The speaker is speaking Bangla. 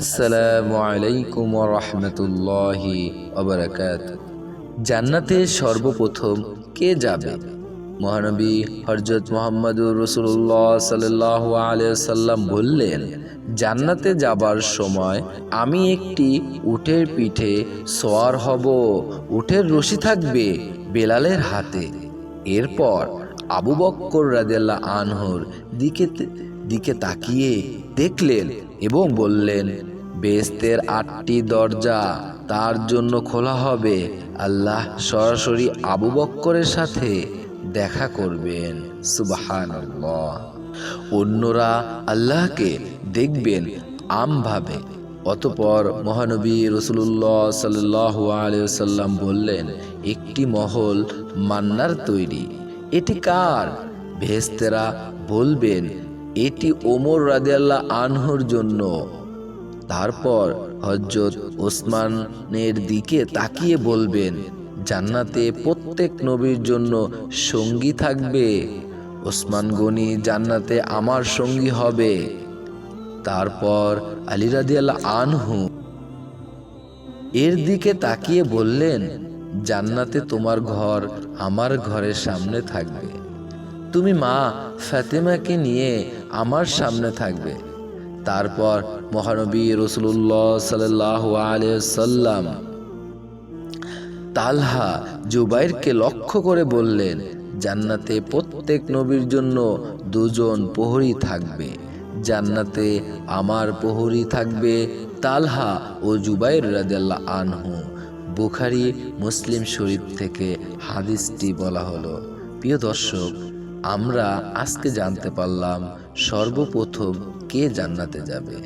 আসসালামু আলাইকুম রহমতুল্লাহি জান্নাতে সর্বপ্রথম কে যাবে? মহানবী হরজত মোহাম্মদুর রসুল্লাহ সাল্লাহ আলিয়াল্লাম বললেন, জান্নাতে যাবার সময় আমি একটি উটের পিঠে সোয়ার হব, উটের রশি থাকবে বেলালের হাতে। এরপর আবু বক্কর রাদিয়াল্লাহ আনহর দিকে দিকে তাকিয়ে দেখলেন এবং বললেন, বেস্তের আটটি দরজা তার জন্য খোলা হবে। আল্লাহ সরাসরি আবু বক্করের সাথে দেখা করবেন। সুবাহান অন্যরা আল্লাহকে দেখবেন আমভাবে। অতপর মহানবী রসুল্লাহ সাল্লাহ আলিয়াল্লাম বললেন, একটি মহল মান্নার তৈরি। এটি কার? ভেস্তেরা বলবেন এটি ওমর রাদিয়াল্লাহ আনহর জন্য। তারপর হজরত ওসমানের দিকে তাকিয়ে বলবেন, জান্নাতে প্রত্যেক নবীর জন্য সঙ্গী থাকবে। ওসমান গনি জান্নাতে আমার সঙ্গী হবে। তারপর আলী রাদিয়াল্লাহ আনহু এর দিকে তাকিয়ে বললেন, জান্নাতে তোমার ঘর আমার ঘরের সামনে থাকবে। তুমি মা ফাতেমাকে নিয়ে আমার সামনে থাকবে। তারপর মহানবী রসুল্লাহ সাল্লাহ সাল্লাম তালহা জুবাইরকে লক্ষ্য করে বললেন, জান্নাতে প্রত্যেক নবীর জন্য দুজন প্রহরী থাকবে। জান্নাতে আমার প্রহরী থাকবে তালহা ও জুবাইর রাজাল্লাহ আনহু। বুখারি, মুসলিম শরীফ থেকে হাদিসটি বলা হলো। প্রিয় দর্শক আমরা আজকে জানতে পারলাম সর্বপ্রথম কে জান্নাতে যাবে।